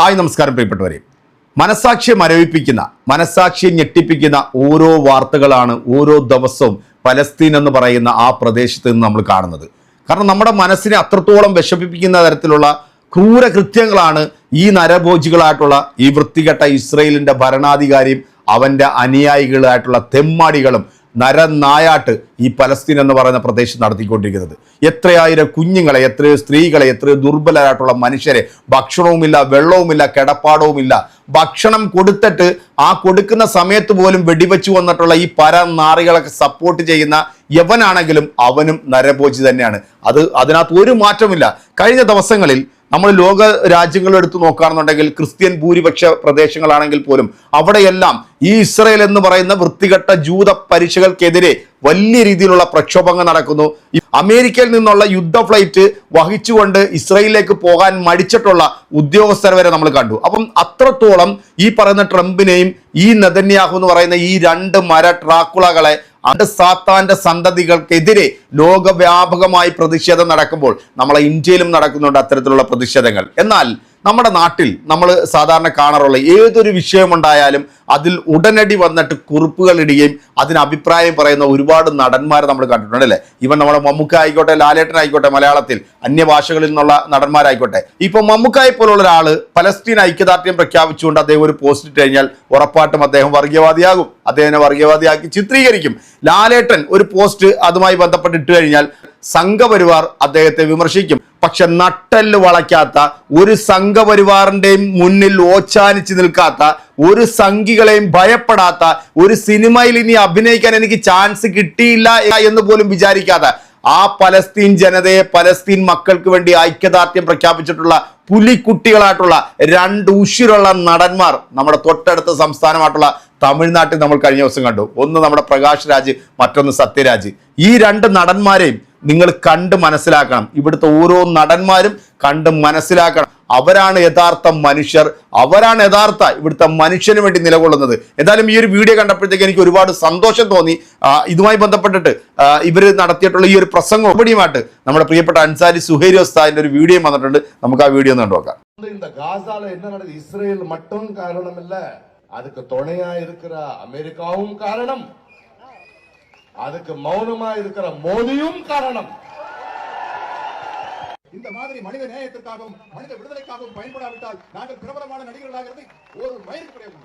Hi നമസ്കാരം പ്രിയപ്പെട്ടവരെ. മനസാക്ഷിയെ മരവിപ്പിക്കുന്ന മനസാക്ഷിയെ ഞെട്ടിപ്പിക്കുന്ന ഓരോ വാർത്തകളാണ് ഓരോ ദിവസവും പലസ്തീൻ എന്ന് പറയുന്ന ആ പ്രദേശത്ത് നിന്ന് നമ്മൾ കാണുന്നത്. കാരണം നമ്മുടെ മനസ്സിനെ അത്രത്തോളം വിഷമിപ്പിക്കുന്ന തരത്തിലുള്ള ക്രൂര കൃത്യങ്ങളാണ് ഈ നരഭോജികളായിട്ടുള്ള ഈ വൃത്തികെട്ട ഇസ്രയേലിന്റെ ഭരണാധികാരിയും അവന്റെ അനുയായികളായിട്ടുള്ള തെമ്മാടികളും നരനായാട്ട് ഈ പലസ്തീൻ എന്ന് പറയുന്ന പ്രദേശം നടത്തിക്കൊണ്ടിരിക്കുന്നത്. എത്രയായിരം കുഞ്ഞുങ്ങളെ എത്രയോ സ്ത്രീകളെ എത്രയോ ദുർബലരായിട്ടുള്ള മനുഷ്യരെ ഭക്ഷണവുമില്ല വെള്ളവുമില്ല കിടപ്പാടവുമില്ല ഭക്ഷണം കൊടുത്തിട്ട് ആ കൊടുക്കുന്ന സമയത്ത് പോലും വെടിവെച്ച് വന്നിട്ടുള്ള ഈ പരനാറികളൊക്കെ സപ്പോർട്ട് ചെയ്യുന്ന യവനാണെങ്കിലും അവനും നരഭോജി തന്നെയാണ്. അത് അതിനകത്ത് ഒരു മാറ്റമില്ല കഴിഞ്ഞ ദിവസങ്ങളിൽ നമ്മൾ ലോക രാജ്യങ്ങൾ എടുത്തു നോക്കുകയാണെന്നുണ്ടെങ്കിൽ ക്രിസ്ത്യൻ ഭൂരിപക്ഷ പ്രദേശങ്ങളാണെങ്കിൽ പോലും അവിടെയെല്ലാം ഈ ഇസ്രയേൽ എന്ന് പറയുന്ന വൃത്തികെട്ട ജൂത പരീക്ഷകൾക്കെതിരെ വലിയ രീതിയിലുള്ള പ്രക്ഷോഭങ്ങൾ നടക്കുന്നു. അമേരിക്കയിൽ നിന്നുള്ള യുദ്ധ ഫ്ലൈറ്റ് വഹിച്ചുകൊണ്ട് ഇസ്രയേലിലേക്ക് പോകാൻ മടിച്ചിട്ടുള്ള ഉദ്യോഗസ്ഥർ വരെ നമ്മൾ കണ്ടു. അപ്പം അത്രത്തോളം ഈ പറയുന്ന ട്രംപിനെയും ഈ നെതന്യാഹു എന്ന് പറയുന്ന ഈ രണ്ട് മര ട്രാക്കുളകളെ അത് സാത്താന്റെ സന്തതികൾക്കെതിരെ ലോകവ്യാപകമായി പ്രതിഷേധം നടക്കുമ്പോൾ നമ്മളെ ഇന്ത്യയിലും നടക്കുന്നുണ്ട് അത്തരത്തിലുള്ള പ്രതിഷേധങ്ങൾ. എന്നാൽ നമ്മുടെ നാട്ടിൽ നമ്മൾ സാധാരണ കാണാറുള്ള ഏതൊരു വിഷയമുണ്ടായാലും അതിൽ ഉടനടി വന്നിട്ട് കുറിപ്പുകൾ ഇടുകയും അതിന് അഭിപ്രായം പറയുന്ന ഒരുപാട് നടന്മാരെ നമ്മൾ കണ്ടിട്ടുണ്ട് അല്ലേ? ഇവൻ നമ്മുടെ മമ്മുക്ക ആയിക്കോട്ടെ ലാലേട്ടൻ ആയിക്കോട്ടെ മലയാളത്തിൽ അന്യഭാഷകളിൽ നിന്നുള്ള നടന്മാരായിക്കോട്ടെ. ഇപ്പം മമ്മുക്കായി പോലുള്ള ഒരാൾ പലസ്തീൻ ഐക്യദാർഢ്യം പ്രഖ്യാപിച്ചുകൊണ്ട് അദ്ദേഹം ഒരു പോസ്റ്റ് ഇട്ട് കഴിഞ്ഞാൽ ഉറപ്പായിട്ടും അദ്ദേഹം വർഗീയവാദിയാകും അദ്ദേഹത്തിനെ വർഗീയവാദിയാക്കി ചിത്രീകരിക്കും. ലാലേട്ടൻ ഒരു പോസ്റ്റ് അതുമായി ബന്ധപ്പെട്ട് ഇട്ട് കഴിഞ്ഞാൽ സംഘപരിവാർ അദ്ദേഹത്തെ വിമർശിക്കും. പക്ഷെ നട്ടെല്ല് വളയ്ക്കാത്ത ഒരു സംഘപരിവാറിന്റെയും മുന്നിൽ ഓച്ചാനിച്ച് നിൽക്കാത്ത ഒരു സംഘികളെയും ഭയപ്പെടാത്ത ഒരു സിനിമയിൽ ഇനി അഭിനയിക്കാൻ എനിക്ക് ചാൻസ് കിട്ടിയില്ല എന്ന് പോലും വിചാരിക്കാത്ത ആ പലസ്തീൻ ജനതയെ പലസ്തീൻ മക്കൾക്ക് വേണ്ടി ഐക്യദാർഢ്യം പ്രഖ്യാപിച്ചിട്ടുള്ള പുലിക്കുട്ടികളായിട്ടുള്ള രണ്ട് ഉഷിരുള്ള നടന്മാർ നമ്മുടെ തൊട്ടടുത്ത സംസ്ഥാനമായിട്ടുള്ള തമിഴ്നാട്ടിൽ നമ്മൾ കഴിഞ്ഞ ദിവസം കണ്ടു. ഒന്ന് നമ്മുടെ പ്രകാശ് രാജ് മറ്റൊന്ന് സത്യരാജ്. ഈ രണ്ട് നടന്മാരെയും നിങ്ങൾ കണ്ട് മനസ്സിലാക്കണം ഇവിടുത്തെ ഓരോ നടന്മാരും കണ്ട് മനസ്സിലാക്കണം അവരാണ് യഥാർത്ഥ മനുഷ്യർ അവരാണ് യഥാർത്ഥ ഇവിടുത്തെ മനുഷ്യന് വേണ്ടി നിലകൊള്ളുന്നത് എന്തായാലും ഈ ഒരു വീഡിയോ കണ്ടപ്പോഴത്തേക്ക് എനിക്ക് ഒരുപാട് സന്തോഷം തോന്നി ആ, ഇതുമായി ബന്ധപ്പെട്ടിട്ട് ഇവർ നടത്തിയിട്ടുള്ള ഈ ഒരു പ്രസംഗം ഉപടിയുമായിട്ട് നമ്മുടെ പ്രിയപ്പെട്ട അൻസാരി സുഹേരി ഉസ്താദിന്റെ ഒരു വീഡിയോ വന്നിട്ടുണ്ട് നമുക്ക് ആ വീഡിയോ ഒന്ന് കണ്ടുനോക്കാം வந்து இந்த காசால என்ன நடக்குது இஸ்ரேல் மட்டும் காரணம் இல்ல அதுக்கு துணையா இருக்கிற அமெரிக்காவும் காரணம் அதுக்கு மௌனமா இருக்கிற மோடியும் காரணம் இந்த மாதிரி மனித நேயத்திற்காகவும் மனித விடுதலைக்காகவும் பயன்படாவிட்டால் நாங்கள் பிரபலமான நடிகர்களாகிறது ஒரு மயிருக்கு கிடையாது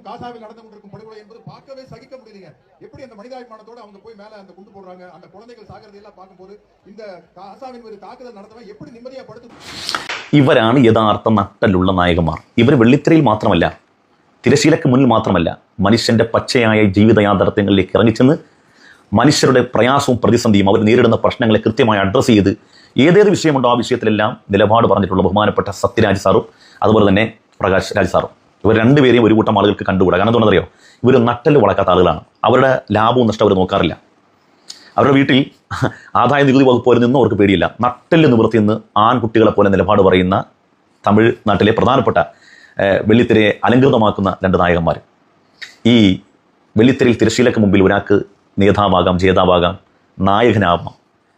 காசாவில் நடந்து கொண்டிருக்கும் படுகொலை என்பது பார்க்கவே சகிக்க முடியலைங்க எப்படி அந்த மனிதாபிமானத்தோட அவங்க போய் மேல அந்த குண்டு போடுறாங்க அந்த குழந்தைகள் சாகிறது எல்லாம் பார்க்கும்போது இந்த காசாவின் மீது தாக்குதல் நடத்தவன் எப்படி நிம்மதியா படுத்து ഇവരാണ് യഥാർത്ഥ നട്ടലുള്ള നായകന്മാർ ഇവർ വെള്ളിത്തിരയിൽ മാത്രമല്ല തിരശീലക്ക് മുന്നിൽ മാത്രമല്ല മനുഷ്യന്റെ പച്ചയായ ജീവിത യാഥാർത്ഥ്യങ്ങളിലേക്ക് ഇറങ്ങിച്ചെന്ന് മനുഷ്യരുടെ പ്രയാസവും പ്രതിസന്ധിയും അവർ നേരിടുന്ന പ്രശ്നങ്ങളെ കൃത്യമായി അഡ്രസ്സ് ചെയ്ത് ഏതേത് വിഷയമുണ്ടോ ആ വിഷയത്തിലെല്ലാം നിലപാട് പറഞ്ഞിട്ടുള്ള ബഹുമാനപ്പെട്ട സത്യരാജ് സാറും അതുപോലെ തന്നെ പ്രകാശ് രാജ് സാറും. ഇവർ രണ്ടുപേരെയും ഒരു കൂട്ടം ആളുകൾക്ക് കണ്ടുകൂടാ? കാരണം എന്താണെന്നറിയോ ഇവർ നട്ടൽ വളക്കാത്ത ആളുകളാണ്. അവരുടെ ലാഭവും നഷ്ടം അവർ നോക്കാറില്ല. അവരുടെ വീട്ടിൽ ആദായ നികുതി വകുപ്പ് നിന്നും അവർക്ക് പേടിയില്ല. നട്ടൽ നിവൃത്തി നിന്ന് ആൺകുട്ടികളെ പോലെ നിലപാട് പറയുന്ന തമിഴ്നാട്ടിലെ പ്രധാനപ്പെട്ട വെള്ളിത്തിരയെ അലങ്കൃതമാക്കുന്ന രണ്ട് നായകന്മാർ ഈ വെള്ളിത്തിരയിൽ തിരശീലക്ക് മുമ്പിൽ ഒരാൾക്ക് നേതാവാകാം ജേതാവാകാം നായകനാവാം.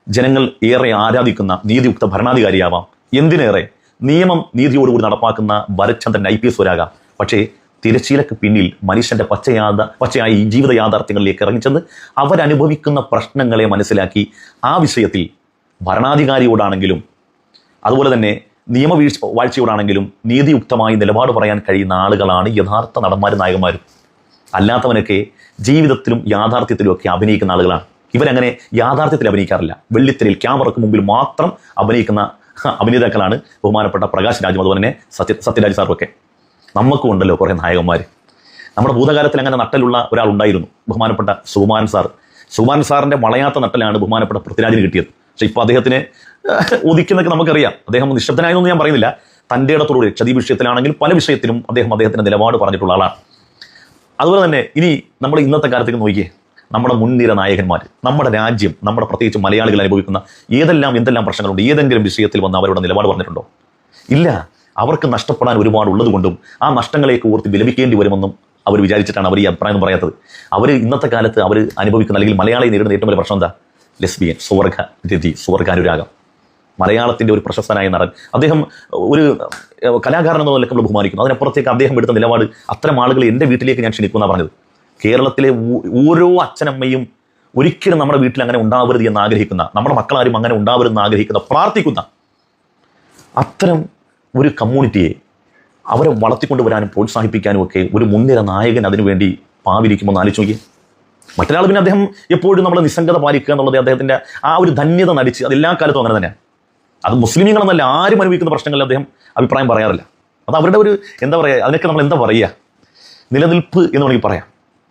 ജനങ്ങൾ ഏറെ ആരാധിക്കുന്ന നീതിയുക്ത ഭരണാധികാരിയാവാം. എന്തിനേറെ? നിയമം നീതിയോടുകൂടി നടപ്പാക്കുന്ന ഭരചന്ദ്രൻ ഐ പി എസ് ഒരാകാം. പക്ഷേ തിരശീലക്ക് പിന്നിൽ മനുഷ്യന്റെ പച്ചയാത പച്ചയായ ഈ ജീവിത യാഥാർത്ഥ്യങ്ങളിലേക്ക് ഇറങ്ങിച്ചെന്ന് അവരനുഭവിക്കുന്ന പ്രശ്നങ്ങളെ മനസ്സിലാക്കി ആ വിഷയത്തിൽ ഭരണാധികാരിയോടാണെങ്കിലും അതുപോലെ തന്നെ നിയമവീഴ്ച വാഴ്ചയോടാണെങ്കിലും നീതിയുക്തമായി നിലപാട് പറയാൻ കഴിയുന്ന ആളുകളാണ് യഥാർത്ഥ നടന്മാരും നായകന്മാരും. അല്ലാത്തവനൊക്കെ ജീവിതത്തിലും യാഥാർത്ഥ്യത്തിലും ഒക്കെ അഭിനയിക്കുന്ന ആളുകളാണ്. ഇവരങ്ങനെ യാഥാർത്ഥ്യത്തിൽ അഭിനയിക്കാറില്ല. വെള്ളിത്തിരയിൽ ക്യാമറക്ക് മുമ്പിൽ മാത്രം അഭിനയിക്കുന്ന അഭിനേതാക്കളാണ് ബഹുമാനപ്പെട്ട പ്രകാശ് രാജും അതുപോലെ തന്നെ സത്യ സത്യരാജ് സാറുമൊക്കെ. നമുക്കും ഉണ്ടല്ലോ കുറേ നായകന്മാർ നമ്മുടെ ഭൂതകാലത്തിൽ അങ്ങനെ നട്ടലുള്ള ഒരാളുണ്ടായിരുന്നു ബഹുമാനപ്പെട്ട സുകുമാരൻ സാർ. സുകുമാരൻ സാറിന്റെ വളയാത്ത നട്ടലാണ് ബഹുമാനപ്പെട്ട പൃഥ്വിരാജിന് കിട്ടിയത്. പക്ഷെ ഇപ്പോൾ അദ്ദേഹത്തിന് ഒതുക്കുന്നൊക്കെ നമുക്കറിയാം. അദ്ദേഹം നിശബ്ദനായെന്നൊന്നും ഞാൻ പറയുന്നില്ല. തന്റെ ഇടത്തോടുകൂടി ക്ഷതി വിഷയത്തിലാണെങ്കിൽ പല വിഷയത്തിലും അദ്ദേഹം അദ്ദേഹത്തിന്റെ നിലപാട് പറഞ്ഞിട്ടുള്ള ആളാണ്. അതുപോലെ തന്നെ ഇനി നമ്മൾ ഇന്നത്തെ കാലത്തേക്ക് നോക്കിയേ. നമ്മുടെ മുൻനിര നായകന്മാർ നമ്മുടെ രാജ്യം നമ്മുടെ പ്രത്യേകിച്ച് മലയാളികൾ അനുഭവിക്കുന്ന ഏതെല്ലാം എന്തെല്ലാം പ്രശ്നങ്ങളുണ്ട് ഏതെങ്കിലും വിഷയത്തിൽ വന്ന് അവരുടെ നിലപാട് പറഞ്ഞിട്ടുണ്ടോ? ഇല്ല. അവർക്ക് നഷ്ടപ്പെടാൻ ഒരുപാട് ഉള്ളതുകൊണ്ടും ആ നഷ്ടങ്ങളെയൊക്കെ ഓർത്ത് വിലപിക്കേണ്ടി വരുമെന്നും അവർ വിചാരിച്ചിട്ടാണ് അവർ ഈ അഭിപ്രായം പറയാത്തത്. അവർ ഇന്നത്തെ കാലത്ത് അവർ അനുഭവിക്കുന്ന അല്ലെങ്കിൽ മലയാളി നേരിടുന്ന ഏറ്റവും വലിയ പ്രശ്നം എന്താ? ലെസ്ബിയൻ സ്വർഗ രതി സ്വർഗാനുരാഗം. മലയാളത്തിന്റെ ഒരു പ്രശസ്തനായ നടൻ. അദ്ദേഹം ഒരു കലാകാരൻ എന്ന നിലയ്ക്ക് നമ്മൾ ബഹുമാനിക്കുന്നു. അതിനപ്പുറത്തേക്ക് അദ്ദേഹം എടുത്ത നിലപാട് അത്തരം ആളുകൾ എന്റെ വീട്ടിലേക്ക് ഞാൻ ക്ഷണിക്കുമെന്നാണ് പറഞ്ഞത്. കേരളത്തിലെ ഓരോ അച്ഛനമ്മയും ഒരിക്കലും നമ്മുടെ വീട്ടിൽ അങ്ങനെ ഉണ്ടാവരുത് എന്ന് ആഗ്രഹിക്കുന്ന നമ്മുടെ മക്കളാരും അങ്ങനെ ഉണ്ടാവരുതെന്ന് ആഗ്രഹിക്കുന്ന പ്രാർത്ഥിക്കുന്ന അത്തരം ഒരു കമ്മ്യൂണിറ്റിയെ അവരെ വളർത്തിക്കൊണ്ടുവരാനും പ്രോത്സാഹിപ്പിക്കാനും ഒക്കെ ഒരു മുൻനിര നായകൻ അതിനുവേണ്ടി പാവിരിക്കുമെന്ന് ആലോചിച്ച് നോക്കിയേ. മറ്റൊരാൾ പിന്നെ അദ്ദേഹം എപ്പോഴും നമ്മൾ നിസ്സംഗത പാലിക്കുക എന്നുള്ളത് അദ്ദേഹത്തിന്റെ ആ ഒരു ധന്യത നടിച്ച് അത് എല്ലാ കാലത്തും അങ്ങനെ തന്നെയാണ്. അത് മുസ്ലിമീങ്ങളെന്നല്ല ആരും അനുഭവിക്കുന്ന പ്രശ്നങ്ങളിൽ അദ്ദേഹം അഭിപ്രായം പറയാറില്ല. അത് അവരുടെ ഒരു എന്താ പറയുക അതിനൊക്കെ നമ്മൾ എന്താ പറയുക? നിലനിൽപ്പ് എന്ന് വേണമെങ്കിൽ പറയാം.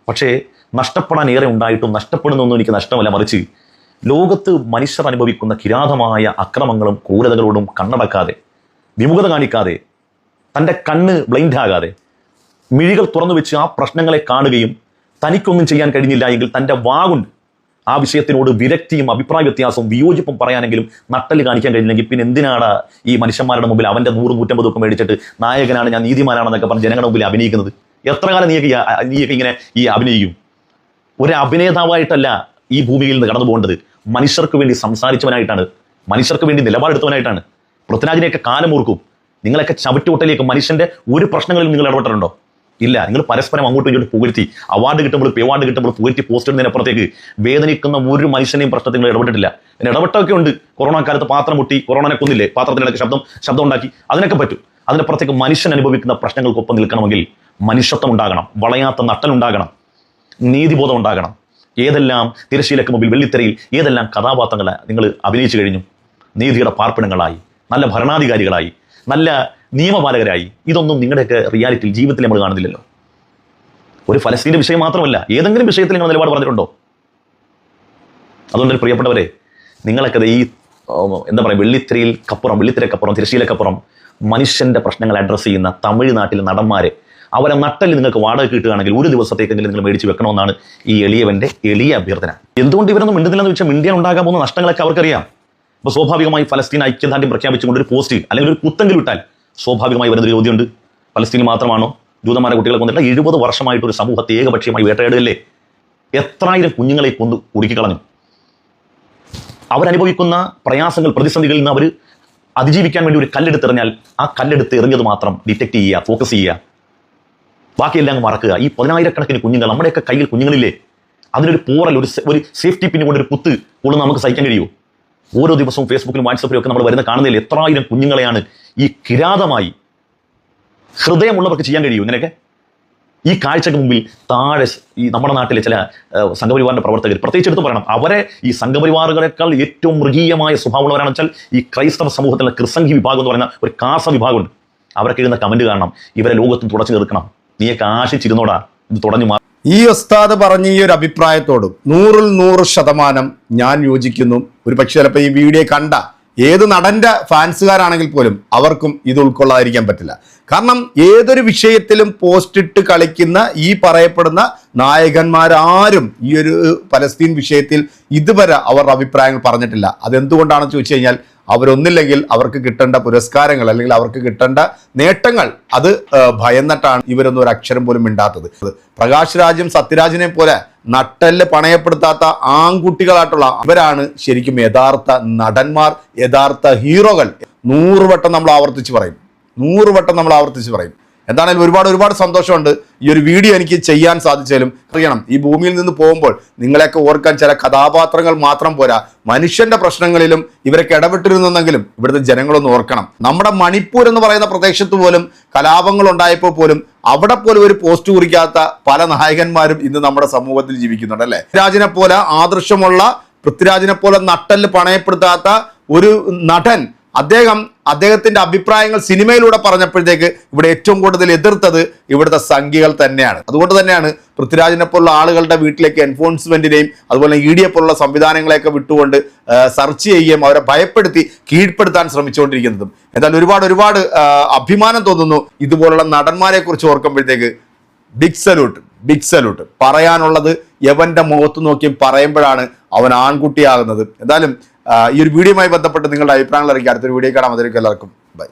പക്ഷേ നഷ്ടപ്പെടാൻ ഏറെ ഉണ്ടായിട്ടും നഷ്ടപ്പെടുന്നൊന്നും എനിക്ക് നഷ്ടമല്ല. മറിച്ച് ലോകത്ത് മനുഷ്യർ അനുഭവിക്കുന്ന കിരാതമായ അക്രമങ്ങളും ക്രൂരതകളോടും കണ്ണടക്കാതെ വിമുഖത കാണിക്കാതെ തന്റെ കണ്ണ് ബ്ലൈൻഡ് ആകാതെ മിഴികൾ തുറന്നു വെച്ച് ആ പ്രശ്നങ്ങളെ കാണുകയും തനിക്കൊന്നും ചെയ്യാൻ കഴിഞ്ഞില്ല എങ്കിൽ തന്റെ വാഗുണ്ട് ആ വിഷയത്തിനോട് വിരക്തിയും അഭിപ്രായ വ്യത്യാസവും വിയോജിപ്പും പറയാനെങ്കിലും നട്ടൽ കാണിക്കാൻ കഴിഞ്ഞില്ലെങ്കിൽ പിന്നെ എന്തിനാണ് ഈ മനുഷ്യന്മാരുടെ മുമ്പിൽ അവന്റെ നൂറ് നൂറ്റമ്പത് ഒക്കെ മേടിച്ചിട്ട് നായകനാണ് ഞാൻ നീതിമാനാണെന്നൊക്കെ പറഞ്ഞ് ജനങ്ങളുടെ മുമ്പിൽ അഭിനയിക്കുന്നത്? എത്ര കാലം നീയൊക്കെ നീയൊക്കെ ഇങ്ങനെ ഈ അഭിനയിക്കും? ഒരു അഭിനേതാവായിട്ടല്ല ഈ ഭൂമിയിൽ നിന്ന് കടന്നു പോകേണ്ടത്. മനുഷ്യർക്ക് വേണ്ടി സംസാരിച്ചവനായിട്ടാണ്. മനുഷ്യർക്ക് വേണ്ടി നിലപാടെടുത്തവനായിട്ടാണ്. പൃഥ്വിരാജിനെയൊക്കെ കാലം ഓർക്കും നിങ്ങളൊക്കെ ചവിട്ടുകൊട്ടലേക്ക് മനുഷ്യന്റെ ഒരു പ്രശ്നങ്ങളിൽ നിങ്ങൾ ഇടപെട്ടിട്ടുണ്ടോ? ഇല്ല. നിങ്ങൾ പരസ്പരം അങ്ങോട്ടും ഇങ്ങോട്ടും പുകഴ്ത്തി. അവാർഡ് കിട്ടുമ്പോൾ പേവാർഡ് കിട്ടുമ്പോൾ പുകഴ്ത്തി പോസ്റ്റ് ഇടുന്നതിനപ്പുറത്തേക്ക് വേദനിക്കുന്ന ഒരു മനുഷ്യനെയും പ്രശ്നത്തിൽ നിങ്ങൾ ഇടപെട്ടിട്ടില്ല. പിന്നെ ഇടപെട്ടൊക്കെ ഉണ്ട്. കൊറോണ കാലത്ത് പാത്രം മുട്ടി കൊറോണനെ കൊന്നില്ലേ? പാത്രത്തിനിടയ്ക്ക് ശബ്ദം ശബ്ദം ഉണ്ടാക്കി. അതിനൊക്കെ പറ്റും. അതിനപ്പുറത്തേക്ക് മനുഷ്യൻ അനുഭവിക്കുന്ന പ്രശ്നങ്ങൾക്കൊപ്പം നിൽക്കണമെങ്കിൽ മനുഷ്യത്വം ഉണ്ടാകണം. വളയാത്ത നട്ടലുണ്ടാകണം നീതിബോധം ഉണ്ടാകണം. ഏതെല്ലാം തിരശ്ശീലക്ക് മുമ്പിൽ വെള്ളിത്തിരയിൽ ഏതെല്ലാം കഥാപാത്രങ്ങളെ നിങ്ങൾ അഭിനയിച്ചു കഴിഞ്ഞു? നീതിയുടെ പാർപ്പിടങ്ങളായി. നല്ല ഭരണാധികാരികളായി. നല്ല നിയമപാലകരായി. ഇതൊന്നും നിങ്ങളുടെയൊക്കെ റിയാലിറ്റിയിൽ ജീവിതത്തിൽ നമ്മൾ കാണുന്നില്ലല്ലോ. ഒരു ഫലസ്തീന്റെ വിഷയം മാത്രമല്ല ഏതെങ്കിലും വിഷയത്തിൽ നിങ്ങൾ നിലപാട് പറഞ്ഞിട്ടുണ്ടോ? അതുകൊണ്ട് പ്രിയപ്പെട്ടവരെ നിങ്ങളൊക്കെ ഈ എന്താ പറയുക വെള്ളിത്തിരയിൽക്കപ്പുറം വെള്ളിത്തിരക്കപ്പുറം തിരശ്ശീലക്കപ്പുറം മനുഷ്യന്റെ പ്രശ്നങ്ങൾ അഡ്രസ്സ് ചെയ്യുന്ന തമിഴ്നാട്ടിലെ നടന്മാരെ അവരെ നട്ടൽ നിങ്ങൾക്ക് വാടക കിട്ടുകയാണെങ്കിൽ ഒരു ദിവസത്തേക്കെങ്കിലും നിങ്ങൾ മേടിച്ച് വെക്കണമെന്നാണ് ഈ എളിയവന്റെ എളിയ അഭ്യർത്ഥന. എന്തുകൊണ്ട് ഇവരൊന്നും മിണ്ടുന്നില്ലെന്ന് വെച്ചാൽ മിണ്ടിയാൻ ഉണ്ടാകാൻ പോകുന്ന നഷ്ടങ്ങളൊക്കെ അവർക്കറിയാം. അപ്പോൾ സ്വാഭാവികമായി ഫലസ്തീൻ ഐക്യദാർഢ്യം പ്രഖ്യാപിച്ചുകൊണ്ട് ഒരു പോസ്റ്റ് അല്ലെങ്കിൽ ഒരു കുത്തെങ്കിലും ഇട്ടാൽ സ്വാഭാവികമായി വരുന്നൊരു ചോദ്യമുണ്ട്. പലസ്തീനിൽ മാത്രമാണോ? ജൂതന്മാരെ കുട്ടികളെ കൊന്നിട്ട് എഴുപത് വർഷമായിട്ട് ഒരു സമൂഹത്തെ ഏകപക്ഷീയമായി വേട്ടയാടുകയല്ലേ? എത്രായിരം കുഞ്ഞുങ്ങളെ കൊന്ന് കുടുക്കിക്കളഞ്ഞു അവരനുഭവിക്കുന്ന പ്രയാസങ്ങൾ പ്രതിസന്ധികളിൽ നിന്ന് അവർ അതിജീവിക്കാൻ വേണ്ടി ഒരു കല്ലെടുത്തെറിഞ്ഞാൽ ആ കല്ലെടുത്ത് എറിഞ്ഞത് മാത്രം ഡിറ്റക്ട് ചെയ്യുക ഫോക്കസ് ചെയ്യുക. ബാക്കിയെല്ലാം അങ്ങ് മറക്കുക. ഈ പതിനായിരക്കണക്കിന് കുഞ്ഞുങ്ങൾ നമ്മുടെയൊക്കെ കയ്യിൽ കുഞ്ഞുങ്ങളില്ലേ? അതിനൊരു പോറൽ ഒരു ഒരു സേഫ്റ്റി പിന്നെ കൊണ്ട് ഒരു കുത്ത് കൂടുതൽ നമുക്ക് സഹിക്കാൻ കഴിയുമോ? ഓരോ ദിവസവും ഫേസ്ബുക്കിലും വാട്സപ്പിലും ഒക്കെ നമ്മൾ വരുന്ന കാണുന്നതിൽ എത്രായിരം കുഞ്ഞുങ്ങളെയാണ് ഈ കിരാതമായി ഹൃദയമുള്ളവർക്ക് ചെയ്യാൻ കഴിയൂ ഇങ്ങനെയൊക്കെ? ഈ കാഴ്ചക്ക് മുമ്പിൽ താഴെ ഈ നമ്മുടെ നാട്ടിലെ ചില സംഘപരിവാറിന്റെ പ്രവർത്തകർ പ്രത്യേകിച്ച് എടുത്ത് പറയണം. അവരെ ഈ സംഘപരിവാറുകളെക്കാൾ ഏറ്റവും മൃഗീയമായ സ്വഭാവമുള്ളവരാണെന്ന് വെച്ചാൽ ഈ ക്രൈസ്തവ സമൂഹത്തിലെ ക്രിസംഖി വിഭാഗം എന്ന് പറയുന്ന ഒരു കാസ വിഭാഗമുണ്ട്. അവരൊക്കെ എഴുതുന്ന കമന്റ് കാണണം. ഇവരെ ലോകത്തും തുടച്ചു തീർക്കണം നീയൊക്കെ ആശിച്ചിരുന്നോടാ. ഇത് തുടഞ്ഞു മാറി ഈ ഉസ്താദ് പറഞ്ഞ ഈ ഒരു അഭിപ്രായത്തോടും നൂറിൽ നൂറ് ശതമാനം ഞാൻ യോജിക്കുന്നു. ഒരു പക്ഷേ ചിലപ്പോൾ ഈ വീഡിയോ കണ്ട ഏത് നടന്റെ ഫാൻസുകാരാണെങ്കിൽ പോലും അവർക്കും ഇത് ഉൾക്കൊള്ളാതിരിക്കാൻ പറ്റില്ല. കാരണം ഏതൊരു വിഷയത്തിലും പോസ്റ്റിട്ട് കളിക്കുന്ന ഈ പറയപ്പെടുന്ന നായകന്മാരാരും ഈ ഒരു പലസ്തീൻ വിഷയത്തിൽ ഇതുവരെ അവരുടെ അഭിപ്രായങ്ങൾ പറഞ്ഞിട്ടില്ല. അതെന്തുകൊണ്ടാണെന്ന് ചോദിച്ചു കഴിഞ്ഞാൽ അവരൊന്നില്ലെങ്കിൽ അവർക്ക് കിട്ടേണ്ട പുരസ്കാരങ്ങൾ അല്ലെങ്കിൽ അവർക്ക് കിട്ടേണ്ട നേട്ടങ്ങൾ അത് ഭയന്നിട്ടാണ് ഇവരൊന്നും ഒരു അക്ഷരം പോലും മിണ്ടാത്തത്. പ്രകാശ് രാജും സത്യരാജിനെ പോലെ നട്ടൽ പണയപ്പെടുത്താത്ത ആൺകുട്ടികളായിട്ടുള്ള അവരാണ് ശരിക്കും യഥാർത്ഥ നടന്മാർ യഥാർത്ഥ ഹീറോകൾ. നൂറ് വട്ടം നമ്മൾ ആവർത്തിച്ച് പറയും. നൂറ് വട്ടം നമ്മൾ ആവർത്തിച്ച് പറയും. എന്താണെങ്കിലും ഒരുപാട് ഒരുപാട് സന്തോഷമുണ്ട്. ഈ ഒരു വീഡിയോ എനിക്ക് ചെയ്യാൻ സാധിച്ചാലും അറിയണം. ഈ ഭൂമിയിൽ നിന്ന് പോകുമ്പോൾ നിങ്ങളെയൊക്കെ ഓർക്കാൻ ചില കഥാപാത്രങ്ങൾ മാത്രം പോരാ. മനുഷ്യന്റെ പ്രശ്നങ്ങളിലും ഇവരൊക്കെ ഇടപെട്ടിരുന്നെങ്കിലും ഇവിടുത്തെ ജനങ്ങളൊന്ന് ഓർക്കണം. നമ്മുടെ മണിപ്പൂർ എന്ന് പറയുന്ന പ്രദേശത്ത് പോലും കലാപങ്ങൾ ഉണ്ടായപ്പോൾ പോലും അവിടെ പോലും ഒരു പോസ്റ്റ് കുറിക്കാത്ത പല നായകന്മാരും ഇന്ന് നമ്മുടെ സമൂഹത്തിൽ ജീവിക്കുന്നുണ്ട് അല്ലേ? രാജിനെ പോലെ ആദർശമുള്ള പൃഥ്വിരാജിനെ പോലെ നട്ടൽ പണയപ്പെടുത്താത്ത ഒരു നടൻ അദ്ദേഹം അദ്ദേഹത്തിന്റെ അഭിപ്രായങ്ങൾ സിനിമയിലൂടെ പറഞ്ഞപ്പോഴത്തേക്ക് ഇവിടെ ഏറ്റവും കൂടുതൽ എതിർത്തത് ഇവിടുത്തെ സംഖ്യകൾ തന്നെയാണ്. അതുകൊണ്ട് തന്നെയാണ് പൃഥ്വിരാജിനെ പോലുള്ള ആളുകളുടെ വീട്ടിലേക്ക് എൻഫോഴ്സ്മെന്റിനെയും അതുപോലെ ഇ ഡി എ പോലുള്ള സംവിധാനങ്ങളെയൊക്കെ വിട്ടുകൊണ്ട് സെർച്ച് ചെയ്യുകയും അവരെ ഭയപ്പെടുത്തി കീഴ്പ്പെടുത്താൻ ശ്രമിച്ചുകൊണ്ടിരിക്കുന്നതും. എന്തായാലും ഒരുപാട് ഒരുപാട് അഭിമാനം തോന്നുന്നു ഇതുപോലുള്ള നടന്മാരെ കുറിച്ച് ഓർക്കുമ്പോഴത്തേക്ക് ബിഗ് സല്യൂട്ട് ബിഗ് സല്യൂട്ട് പറയാനുള്ളത് യവന്റെ മുഖത്ത് നോക്കി പറയുമ്പോഴാണ് അവൻ ആൺകുട്ടിയാകുന്നത്. എന്തായാലും ഈ ഒരു വീഡിയോയുമായി ബന്ധപ്പെട്ട് നിങ്ങളുടെ അഭിപ്രായങ്ങൾ അറിയിക്കുക അടുത്തൊരു വീഡിയോ കാണാം. അതിലേക്ക് എല്ലാവർക്കും ബൈ.